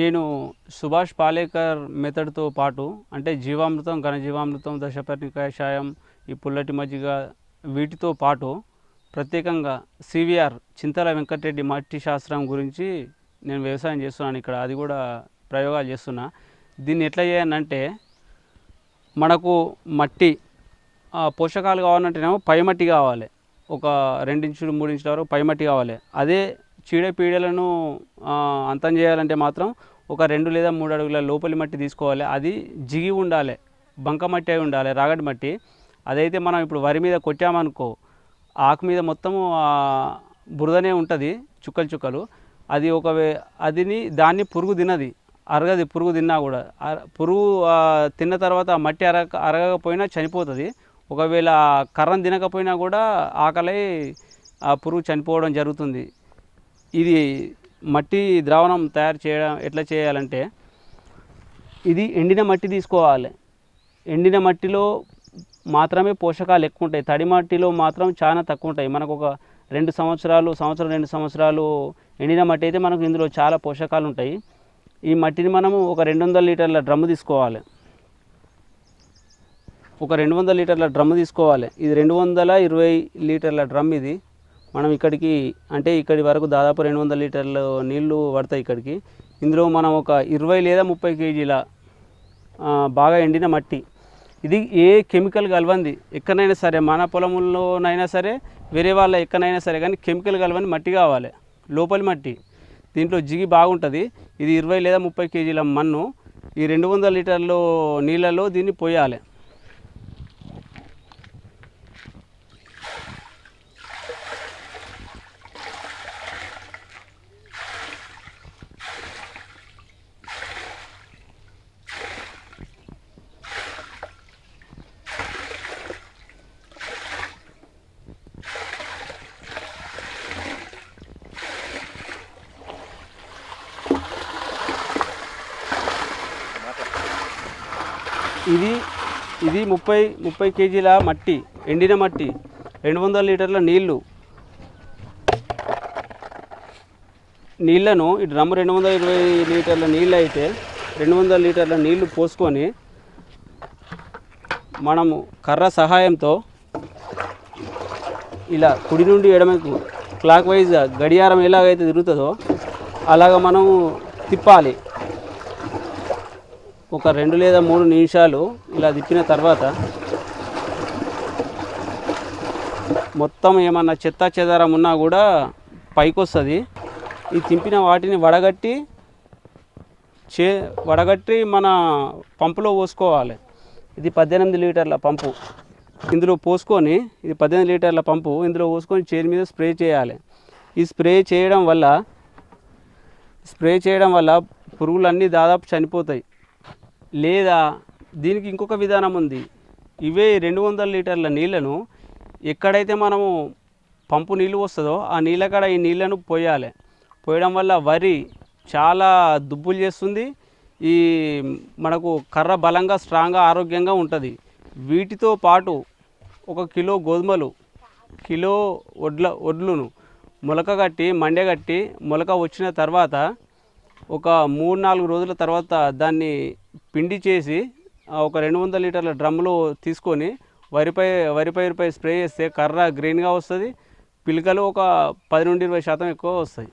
నేను సుభాష్ పాలేకర్ మెథడ్తో పాటు అంటే జీవామృతం ఘనజీవామృతం దశపర్ణికశాయం ఈ పుల్లటి మజ్జిగ వీటితో పాటు ప్రత్యేకంగా సివిఆర్ చింతల వెంకటరెడ్డి మట్టి శాస్త్రం గురించి నేను వ్యవసాయం చేస్తున్నాను ఇక్కడ. అది కూడా ప్రయోగాలు చేస్తున్నా. దీన్ని ఎట్లా చేయనంటే మనకు మట్టి పోషకాలు కావాలంటేనేమో పై మట్టి కావాలి. ఒక రెండించులు మూడు ఇంచుల వరకు పై మట్టి కావాలి. అదే చీడపీడలను అంతం చేయాలంటే మాత్రం ఒక రెండు లేదా మూడు అడుగుల లోపలి మట్టి తీసుకోవాలి. అది జిగి ఉండాలి బంక మట్టి అయి ఉండాలి రాగడి మట్టి. అదైతే మనం ఇప్పుడు వరి మీద కొట్టామనుకో ఆకు మీద మొత్తము బురదనే ఉంటుంది చుక్కలు చుక్కలు. అది ఒక అదిని దాన్ని పురుగు తినది. అరగది పురుగు తిన్నా కూడా. పురుగు తిన్న తర్వాత మట్టి అరగ అరగకపోయినా చనిపోతుంది. ఒకవేళ కర్రను తినకపోయినా కూడా ఆకలి ఆ పురుగు చనిపోవడం జరుగుతుంది. ఇది మట్టి ద్రావణం తయారు చేయడం ఎట్లా చేయాలంటే ఇది ఎండిన మట్టి తీసుకోవాలి. ఎండిన మట్టిలో మాత్రమే పోషకాలు ఎక్కువ ఉంటాయి. తడి మట్టిలో మాత్రం చాలా తక్కువ ఉంటాయి. మనకు ఒక రెండు సంవత్సరాలు సంవత్సరం రెండు సంవత్సరాలు ఎండిన మట్టి అయితే మనకు ఇందులో చాలా పోషకాలు ఉంటాయి. ఈ మట్టిని మనము ఒక రెండు వందల లీటర్ల డ్రమ్ము తీసుకోవాలి. ఒక రెండు వందల లీటర్ల డ్రమ్ తీసుకోవాలి. ఇది రెండు వందల ఇరవై లీటర్ల డ్రమ్ ఇది. మనం ఇక్కడికి అంటే ఇక్కడి వరకు దాదాపు రెండు వందల లీటర్లు నీళ్ళు పడతాయి ఇక్కడికి. ఇందులో మనం ఒక ఇరవై లేదా ముప్పై కేజీల బాగా ఎండిన మట్టి. ఇది ఏ కెమికల్ కలవంది? ఎక్కడైనా సరే మన పొలంలోనైనా సరే వేరే వాళ్ళ ఎక్కడైనా సరే కానీ కెమికల్ కలవని మట్టి కావాలి. లోపలి మట్టి. దీంట్లో జిగి బాగుంటుంది. ఇది ఇరవై లేదా ముప్పై కేజీల మన్ను. ఈ రెండు వందల లీటర్లు నీళ్ళలో దీన్ని పోయాలి. ఇది ఇది ముప్పై ముప్పై కేజీల మట్టి ఎండిన మట్టి రెండు వందల లీటర్ల నీళ్ళు. నీళ్ళను ఈ డ్రమ్ రెండు వందల ఇరవై లీటర్ల నీళ్ళు అయితే రెండు వందల లీటర్ల నీళ్ళు పోసుకొని మనము కర్ర సహాయంతో ఇలా కుడి నుండి ఎడమకు క్లాక్ వైజ్గా గడియారం ఎలాగైతే తిరుగుతుందో అలాగ మనం తిప్పాలి. ఒక రెండు లేదా మూడు నిమిషాలు ఇలా తిప్పిన తర్వాత మొత్తం ఏమన్నా చెత్త చెదారం ఉన్నా కూడా పైకొస్తుంది. ఈ తింపిన వాటిని వడగట్టి చే వడగట్టి మన పంపులో పోసుకోవాలి. ఇది పద్దెనిమిది లీటర్ల పంపు. ఇందులో పోసుకొని ఇది పద్దెనిమిది లీటర్ల పంపు ఇందులో పోసుకొని చేతి మీద స్ప్రే చేయాలి. ఈ స్ప్రే చేయడం వల్ల స్ప్రే చేయడం వల్ల పురుగులన్నీ దాదాపు చనిపోతాయి. లేదా దీనికి ఇంకొక విధానం ఉంది. ఇవే రెండు వందల లీటర్ల నీళ్ళను ఎక్కడైతే మనము పంపు నీళ్ళు వస్తుందో ఆ నీళ్ళ కాడ ఈ నీళ్ళను పోయాలి. పోయడం వల్ల వరి చాలా దుబ్బులు చేస్తుంది. ఈ మనకు కర్ర బలంగా స్ట్రాంగ్గా ఆరోగ్యంగా ఉంటుంది. వీటితో పాటు ఒక కిలో గోధుమలు కిలో వడ్ల వడ్లును మొలక కట్టి మండెగట్టి మొలక వచ్చిన తర్వాత ఒక మూడు నాలుగు రోజుల తర్వాత దాన్ని పిండి చేసి ఒక రెండు వందల లీటర్ల డ్రమ్ములో తీసుకొని వరిపై వరి పైరుపై స్ప్రే చేస్తే కర్ర గ్రీన్గా వస్తుంది పిలకలు ఒక పది నుండి ఇరవై శాతం ఎక్కువ వస్తాయి.